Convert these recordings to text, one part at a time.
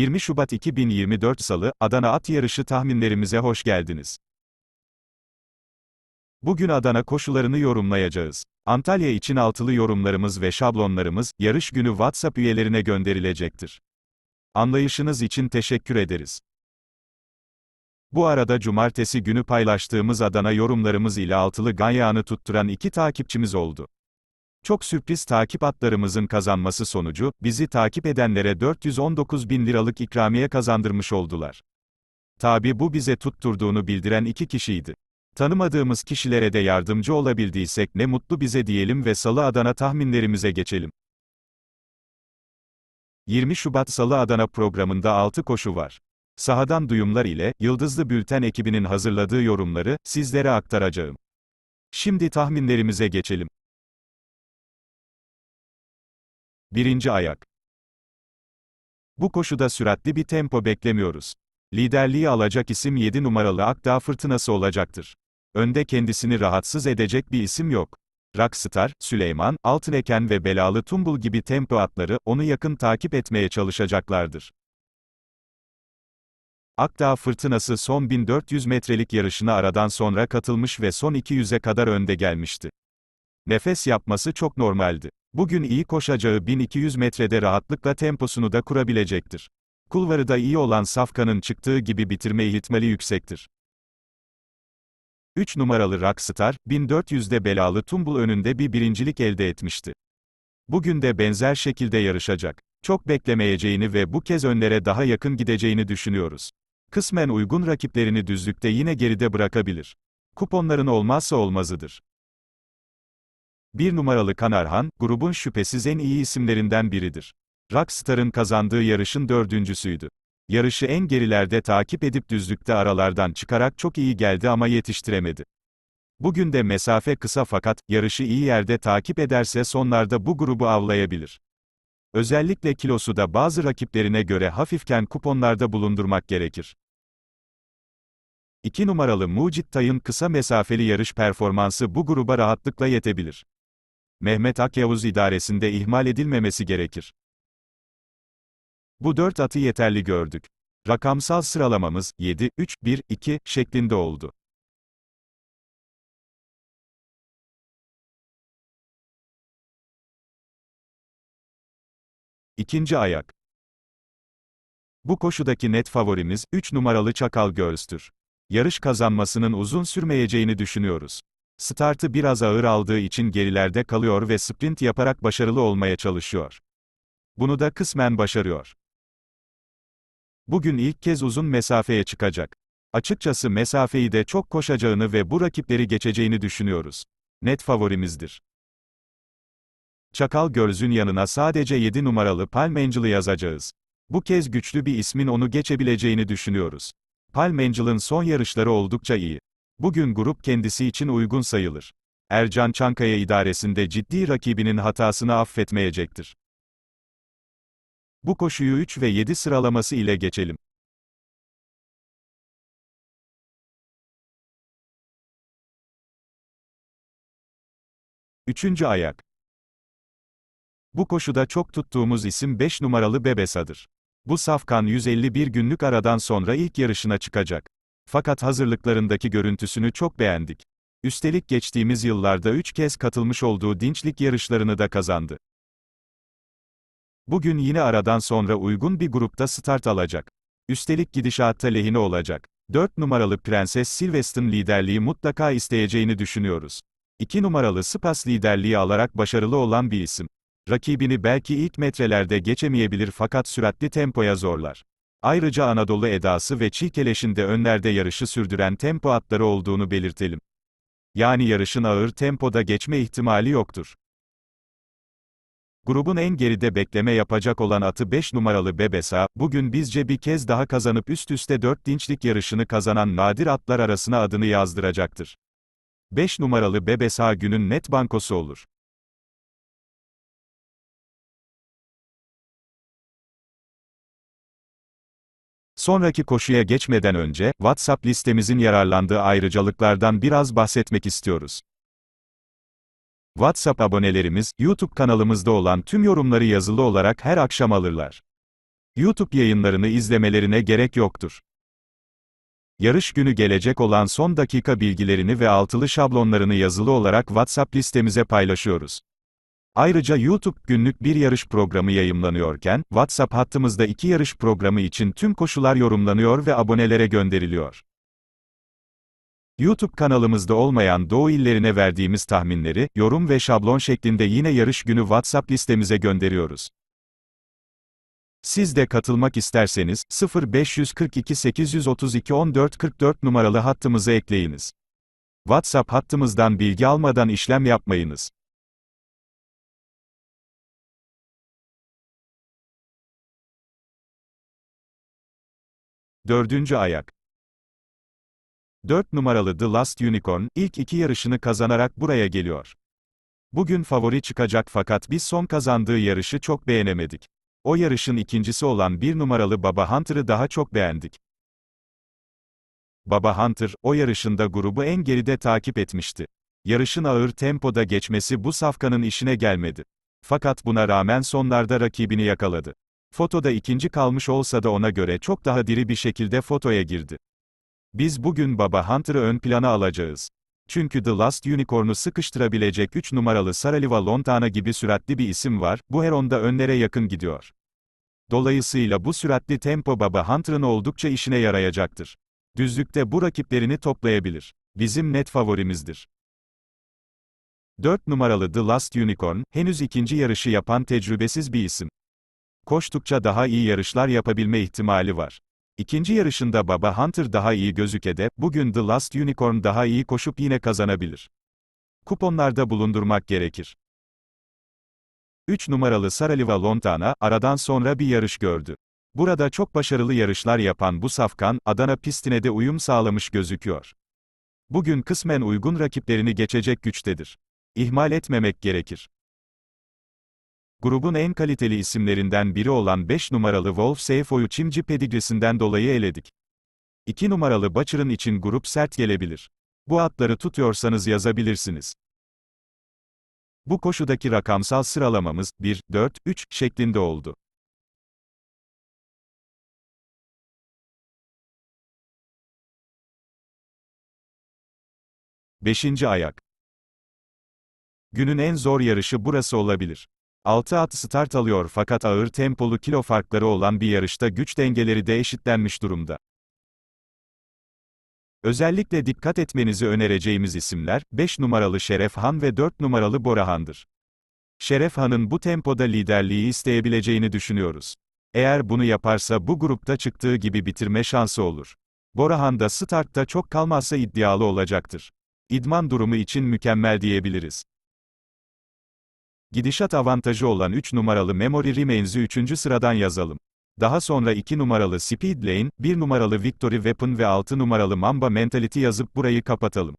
20 Şubat 2024 Salı, Adana At Yarışı tahminlerimize hoş geldiniz. Bugün Adana koşularını yorumlayacağız. Antalya için altılı yorumlarımız ve şablonlarımız, yarış günü WhatsApp üyelerine gönderilecektir. Anlayışınız için teşekkür ederiz. Bu arada cumartesi günü paylaştığımız Adana yorumlarımız ile altılı ganyağını tutturan iki takipçimiz oldu. Çok sürpriz takip atlarımızın kazanması sonucu, bizi takip edenlere 419 bin liralık ikramiye kazandırmış oldular. Tabi bu bize tutturduğunu bildiren iki kişiydi. Tanımadığımız kişilere de yardımcı olabildiysek ne mutlu bize diyelim ve Salı Adana tahminlerimize geçelim. 20 Şubat Salı Adana programında 6 koşu var. Sahadan duyumlar ile, Yıldızlı Bülten ekibinin hazırladığı yorumları, sizlere aktaracağım. Şimdi tahminlerimize geçelim. Birinci ayak. Bu koşuda süratli bir tempo beklemiyoruz. Liderliği alacak isim 7 numaralı Akdağ Fırtınası olacaktır. Önde kendisini rahatsız edecek bir isim yok. Rockstar, Süleyman, Altıneken ve Belalı Tumbul gibi tempo atları, onu yakın takip etmeye çalışacaklardır. Akdağ Fırtınası son 1400 metrelik yarışına aradan sonra katılmış ve son 200'e kadar önde gelmişti. Nefes yapması çok normaldi. Bugün iyi koşacağı 1200 metrede rahatlıkla temposunu da kurabilecektir. Kulvarı da iyi olan Safkan'ın çıktığı gibi bitirme ihtimali yüksektir. 3 numaralı Rockstar, 1400'de belalı Tumbul önünde bir birincilik elde etmişti. Bugün de benzer şekilde yarışacak. Çok beklemeyeceğini ve bu kez önlere daha yakın gideceğini düşünüyoruz. Kısmen uygun rakiplerini düzlükte yine geride bırakabilir. Kuponların olmazsa olmazıdır. Bir numaralı Kanarhan, grubun şüphesiz en iyi isimlerinden biridir. Rockstar'ın kazandığı yarışın dördüncüsüydü. Yarışı en gerilerde takip edip düzlükte aralardan çıkarak çok iyi geldi ama yetiştiremedi. Bugün de mesafe kısa fakat, yarışı iyi yerde takip ederse sonlarda bu grubu avlayabilir. Özellikle kilosu da bazı rakiplerine göre hafifken kuponlarda bulundurmak gerekir. 2 numaralı Mucit Tay'ın kısa mesafeli yarış performansı bu gruba rahatlıkla yetebilir. Mehmet Akyavuz idaresinde ihmal edilmemesi gerekir. Bu dört atı yeterli gördük. Rakamsal sıralamamız 7, 3, 1, 2 şeklinde oldu. İkinci ayak. Bu koşudaki net favorimiz 3 numaralı Çakal Girls'tür. Yarış kazanmasının uzun sürmeyeceğini düşünüyoruz. Startı biraz ağır aldığı için gerilerde kalıyor ve sprint yaparak başarılı olmaya çalışıyor. Bunu da kısmen başarıyor. Bugün ilk kez uzun mesafeye çıkacak. Açıkçası mesafeyi de çok koşacağını ve bu rakipleri geçeceğini düşünüyoruz. Net favorimizdir. Çakal Göz'ün yanına sadece 7 numaralı Palm Angel'ı yazacağız. Bu kez güçlü bir ismin onu geçebileceğini düşünüyoruz. Palm Angel'ın son yarışları oldukça iyi. Bugün grup kendisi için uygun sayılır. Ercan Çankaya idaresinde ciddi rakibinin hatasını affetmeyecektir. Bu koşuyu 3 ve 7 sıralaması ile geçelim. Üçüncü ayak. Bu koşuda çok tuttuğumuz isim 5 numaralı Bebesa'dır. Bu safkan 151 günlük aradan sonra ilk yarışına çıkacak. Fakat hazırlıklarındaki görüntüsünü çok beğendik. Üstelik geçtiğimiz yıllarda 3 kez katılmış olduğu dinçlik yarışlarını da kazandı. Bugün yine aradan sonra uygun bir grupta start alacak. Üstelik gidişatta lehine olacak. 4 numaralı Prenses Sylveston liderliği mutlaka isteyeceğini düşünüyoruz. 2 numaralı Spas liderliği alarak başarılı olan bir isim. Rakibini belki ilk metrelerde geçemeyebilir fakat süratli tempoya zorlar. Ayrıca Anadolu edası ve Çiğkeleş'inde önlerde yarışı sürdüren tempo atları olduğunu belirtelim. Yani yarışın ağır tempoda geçme ihtimali yoktur. Grubun en geride bekleme yapacak olan atı 5 numaralı Bebesa, bugün bizce bir kez daha kazanıp üst üste 4 dinçlik yarışını kazanan nadir atlar arasına adını yazdıracaktır. 5 numaralı Bebesa günün net bankosu olur. Sonraki koşuya geçmeden önce, WhatsApp listemizin yararlandığı ayrıcalıklardan biraz bahsetmek istiyoruz. WhatsApp abonelerimiz, YouTube kanalımızda olan tüm yorumları yazılı olarak her akşam alırlar. YouTube yayınlarını izlemelerine gerek yoktur. Yarış günü gelecek olan son dakika bilgilerini ve altılı şablonlarını yazılı olarak WhatsApp listemize paylaşıyoruz. Ayrıca YouTube günlük bir yarış programı yayımlanıyorken, WhatsApp hattımızda iki yarış programı için tüm koşular yorumlanıyor ve abonelere gönderiliyor. YouTube kanalımızda olmayan Doğu illerine verdiğimiz tahminleri, yorum ve şablon şeklinde yine yarış günü WhatsApp listemize gönderiyoruz. Siz de katılmak isterseniz, 0542 832 14 44 numaralı hattımıza ekleyiniz. WhatsApp hattımızdan bilgi almadan işlem yapmayınız. Dördüncü ayak. 4 numaralı The Last Unicorn, ilk iki yarışını kazanarak buraya geliyor. Bugün favori çıkacak fakat biz son kazandığı yarışı çok beğenemedik. O yarışın ikincisi olan bir numaralı Baba Hunter'ı daha çok beğendik. Baba Hunter, o yarışında grubu en geride takip etmişti. Yarışın ağır tempoda geçmesi bu safkanın işine gelmedi. Fakat buna rağmen sonlarda rakibini yakaladı. Fotoda ikinci kalmış olsa da ona göre çok daha diri bir şekilde fotoya girdi. Biz bugün Baba Hunter'ı ön plana alacağız. Çünkü The Last Unicorn'u sıkıştırabilecek 3 numaralı Saraliva Lontana gibi süratli bir isim var, bu her onda önlere yakın gidiyor. Dolayısıyla bu süratli tempo Baba Hunter'ın oldukça işine yarayacaktır. Düzlükte bu rakiplerini toplayabilir. Bizim net favorimizdir. 4 numaralı The Last Unicorn, henüz ikinci yarışı yapan tecrübesiz bir isim. Koştukça daha iyi yarışlar yapabilme ihtimali var. İkinci yarışında Baba Hunter daha iyi gözüke de, bugün The Last Unicorn daha iyi koşup yine kazanabilir. Kuponlarda bulundurmak gerekir. 3 numaralı Saraliva Lontana, aradan sonra bir yarış gördü. Burada çok başarılı yarışlar yapan bu safkan, Adana pistine de uyum sağlamış gözüküyor. Bugün kısmen uygun rakiplerini geçecek güçtedir. İhmal etmemek gerekir. Grubun en kaliteli isimlerinden biri olan 5 numaralı Wolf Seyfo'yu çimci pedigrisinden dolayı eledik. 2 numaralı Butcher'ın için grup sert gelebilir. Bu atları tutuyorsanız yazabilirsiniz. Bu koşudaki rakamsal sıralamamız 1, 4, 3 şeklinde oldu. Beşinci ayak. Günün en zor yarışı burası olabilir. 6 at start alıyor fakat ağır tempolu kilo farkları olan bir yarışta güç dengeleri de eşitlenmiş durumda. Özellikle dikkat etmenizi önereceğimiz isimler, 5 numaralı Şeref Han ve 4 numaralı Borahan'dır. Şeref Han'ın bu tempoda liderliği isteyebileceğini düşünüyoruz. Eğer bunu yaparsa bu grupta çıktığı gibi bitirme şansı olur. Borahan da startta çok kalmazsa iddialı olacaktır. İdman durumu için mükemmel diyebiliriz. Gidişat avantajı olan 3 numaralı Memory Remains'i 3. sıradan yazalım. Daha sonra 2 numaralı Speed Lane, 1 numaralı Victory Weapon ve 6 numaralı Mamba Mentality yazıp burayı kapatalım.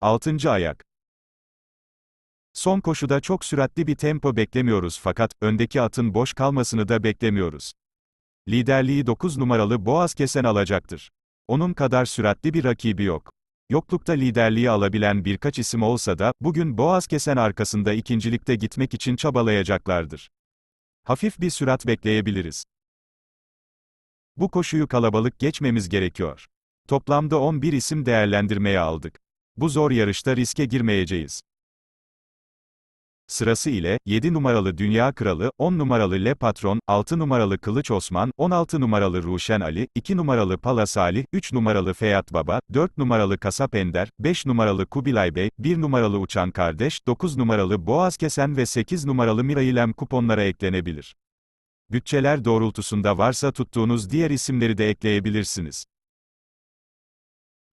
Altıncı ayak. Son koşuda çok süratli bir tempo beklemiyoruz fakat, öndeki atın boş kalmasını da beklemiyoruz. Liderliği 9 numaralı Boğaz Kesen alacaktır. Onun kadar süratli bir rakibi yok. Yoklukta liderliği alabilen birkaç isim olsa da, bugün Boğaz Kesen arkasında ikincilikte gitmek için çabalayacaklardır. Hafif bir sürat bekleyebiliriz. Bu koşuyu kalabalık geçmemiz gerekiyor. Toplamda 11 isim değerlendirmeye aldık. Bu zor yarışta riske girmeyeceğiz. Sırası ile, 7 numaralı Dünya Kralı, 10 numaralı Le Patron, 6 numaralı Kılıç Osman, 16 numaralı Ruşen Ali, 2 numaralı Pala Salih, 3 numaralı Feyat Baba, 4 numaralı Kasap Ender, 5 numaralı Kubilay Bey, 1 numaralı Uçan Kardeş, 9 numaralı Boğaz Kesen ve 8 numaralı Mirailem kuponlara eklenebilir. Bütçeler doğrultusunda varsa tuttuğunuz diğer isimleri de ekleyebilirsiniz.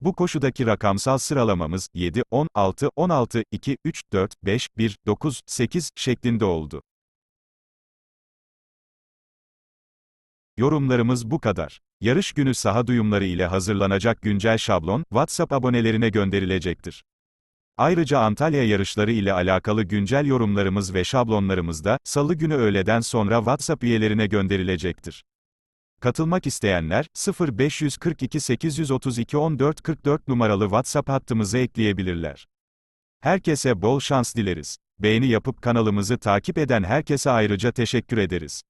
Bu koşudaki rakamsal sıralamamız 7, 10, 6, 16, 2, 3, 4, 5, 1, 9, 8 şeklinde oldu. Yorumlarımız bu kadar. Yarış günü saha duyumları ile hazırlanacak güncel şablon, WhatsApp abonelerine gönderilecektir. Ayrıca Antalya yarışları ile alakalı güncel yorumlarımız ve şablonlarımız da, salı günü öğleden sonra WhatsApp üyelerine gönderilecektir. Katılmak isteyenler, 0542 832 1444 numaralı WhatsApp hattımıza ekleyebilirler. Herkese bol şans dileriz. Beğeni yapıp kanalımızı takip eden herkese ayrıca teşekkür ederiz.